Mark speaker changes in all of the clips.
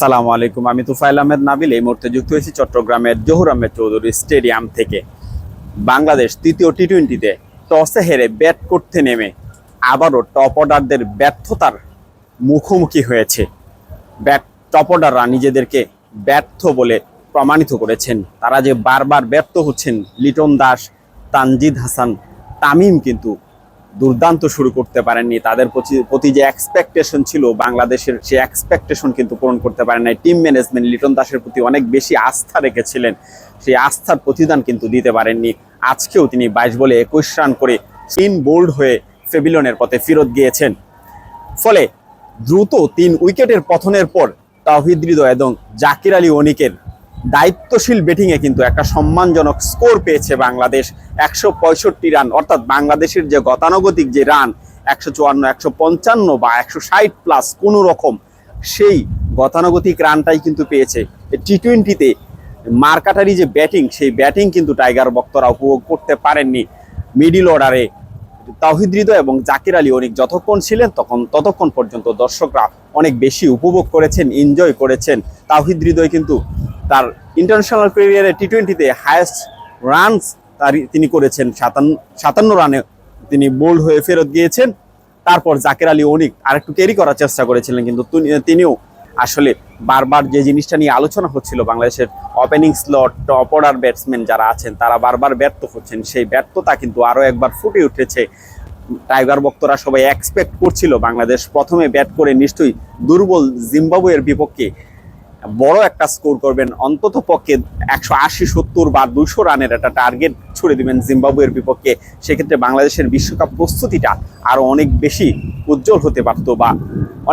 Speaker 1: সালামু আলাইকুম। আমি তুফাইল আহমেদ নাবিল। এই মুহূর্তে যুক্ত হয়েছি চট্টগ্রামের জহুর আহমেদ চৌধুরী স্টেডিয়াম থেকে। বাংলাদেশ তৃতীয় টি টোয়েন্টিতে টসে হেরে ব্যাট করতে নেমে আবারও টপ অর্ডারদের ব্যর্থতার মুখোমুখি হয়েছে। ব্যাট, টপ অর্ডাররা নিজেদেরকে ব্যর্থ বলে প্রমাণিত করেছেন। তারা যে বারবার ব্যর্থ হচ্ছেন লিটন দাস, তানজিদ হাসান, তামিম কিন্তু দুর্দান্ত শুরু করতে পারেননি। তাদের প্রতি- যে এক্সপেকটেশন ছিল, বাংলাদেশের সেই এক্সপেকটেশন কিন্তু পূরণ করতে পারেন নাই। টিম ম্যানেজমেন্ট লিটন দাসের প্রতি অনেক বেশি আস্থা রেখেছিলেন। সেই আস্থার প্রতিদান কিন্তু দিতে পারেননি। আজকেও তিনি বাইশ বলে একুশ রান করে তিন বোল্ড হয়ে ফেবিলনের পথে ফেরত গিয়েছেন। ফলে দ্রুত তিন উইকেটের পথনের পর তাহিদ হৃদয় এবং জাকির আলী অনিকের দায়িত্বশীল ব্যাটিংয়ে কিন্তু একটা সম্মানজনক স্কোর পেয়েছে বাংলাদেশ। একশো পঁয়ষট্টি রান অর্থাৎ বাংলাদেশের যে গতানুগতিক যে রান একশো চুয়ান্ন, একশো পঞ্চান্ন বা একশো ষাট প্লাস কোনো রকম সেই গতানুগতিক রানটাই কিন্তু পেয়েছে। টি টোয়েন্টিতে মার্কাটারি যে ব্যাটিং সেই ব্যাটিং কিন্তু টাইগার বক্তরা উপভোগ করতে পারেননি। মিডিল অর্ডারে তাহিদ হৃদয় এবং জাকির আলী অনেক যতক্ষণ ছিলেন তখন ততক্ষণ পর্যন্ত দর্শকরা অনেক বেশি উপভোগ করেছেন এনজয় করেছেন। তাহিদ হৃদয় কিন্তু তার ইন্টারন্যাশনাল ক্যারিয়ারে টি টোয়েন্টিতে হায়েস্ট রানস তার তিনি করেছেন সাতান্ন সাতান্ন রানে তিনি বোল্ড হয়ে ফেরত গিয়েছেন। তারপর জাকির আলী অনিক আরেকটু ক্যারি করার চেষ্টা করেছিলেন, কিন্তু তিনিও আসলে বারবার যে জিনিসটা নিয়ে আলোচনা হচ্ছিল বাংলাদেশের opening slot top order batsman যারা আছেন, তারা বারবার ব্যর্থ হচ্ছেন। সেই ব্যর্থতা কিন্তু আরও একবার ফুটে উঠেছে। টাইগার ভক্তরা সবাই এক্সপেক্ট করছিল বাংলাদেশ প্রথমে ব্যাট করে নিশ্চয়ই দুর্বল জিম্বাবুয়ের বিপক্ষে বড় একটা স্কোর করবেন। অন্তত পক্ষে একশো আশি, সত্তর বা দুশো রানের একটা টার্গেট ছুড়ে দিবেন জিম্বাবুয়ের বিপক্ষে। সেক্ষেত্রে বাংলাদেশের বিশ্বকাপ প্রস্তুতিটা আরও অনেক বেশি উজ্জ্বল হতে পারতো বা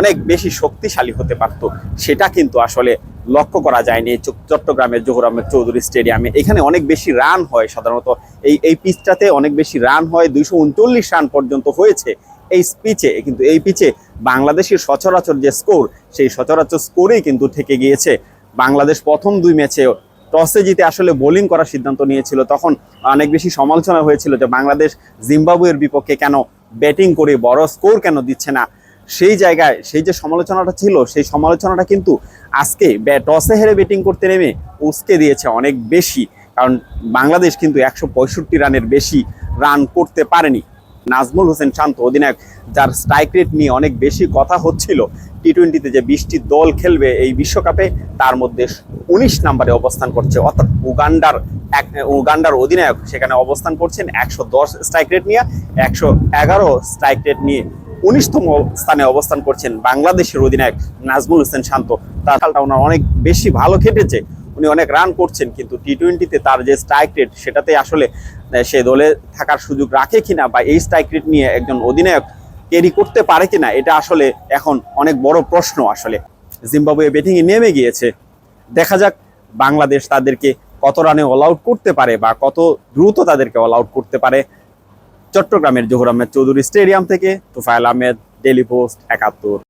Speaker 1: অনেক বেশি শক্তিশালী হতে পারতো। সেটা কিন্তু আসলে লক্ষ্য করা যায়নি চট্টগ্রামের জহুর আহমেদ চৌধুরী স্টেডিয়ামে। এখানে অনেক বেশি রান হয় সাধারণত। এই এই পিচটাতে অনেক বেশি রান হয়। দুইশো উনচল্লিশ রান পর্যন্ত হয়েছে। এই পিচে কিন্তু এই পিচে বাংলাদেশের সচরাচর যে স্কোর সেই সচরাচর স্কোরেই কিন্তু থেকে গিয়েছে। বাংলাদেশ প্রথম দুই ম্যাচে টসে জিতে আসলে বোলিং করার সিদ্ধান্ত নিয়েছিল। তখন অনেক বেশি সমালোচনা হয়েছিল যে বাংলাদেশ জিম্বাবুয়ের বিপক্ষে কেন ব্যাটিং করে বড় স্কোর কেন দিচ্ছে না? সেই জায়গায় সেই যে সমালোচনাটা ছিল, সেই সমালোচনাটা কিন্তু আজকে টসে হেরে ব্যাটিং করতে নেমে উসকে দিয়েছে অনেক বেশি। কারণ বাংলাদেশ কিন্তু একশো পঁয়ষট্টি রানের বেশি রান করতে পারেনি। নাজমুল হোসেন শান্ত, অধিনায়ক, যার স্ট্রাইক রেট নিয়ে অনেক বেশি কথা হচ্ছিল। টি টোয়েন্টিতে যে বিশটি দল খেলবে এই বিশ্বকাপে, তার মধ্যে উনিশ নম্বরে অবস্থান করছে, অর্থাৎ উগান্ডার এক, উগান্ডার অধিনায়ক সেখানে অবস্থান করছেন একশো দশ স্ট্রাইক রেট নিয়ে, একশো এগারো স্ট্রাইক রেট নিয়ে উনিশতম স্থানে অবস্থান করছেন বাংলাদেশের অধিনায়ক নাজমুল হোসেন শান্ত। তার খেলাটা ওনার অনেক বেশি ভালো খেটেছে। উনি অনেক রান করছেন, কিন্তু টি টোয়েন্টিতে তার যে স্ট্রাইক রেট সেটাতে আসলে সে দলে থাকার সুযোগ রাখে কিনা বা এই স্ট্রাইক রেট নিয়ে একজন অধিনায়ক ক্যারি করতে পারে কিনা, এটা আসলে এখন অনেক বড় প্রশ্ন আসলে। জিম্বাবুয়ে ব্যাটিংয়ে নেমে গিয়েছে। দেখা যাক বাংলাদেশ তাদেরকে কত রানে অল আউট করতে পারে বা কত দ্রুত তাদেরকে অল আউট করতে পারে। চট্টগ্রামের জহুর আহমেদ চৌধুরী স্টেডিয়াম থেকে তুফাইল আহমেদ ডেলি পোস্ট একাত্তর।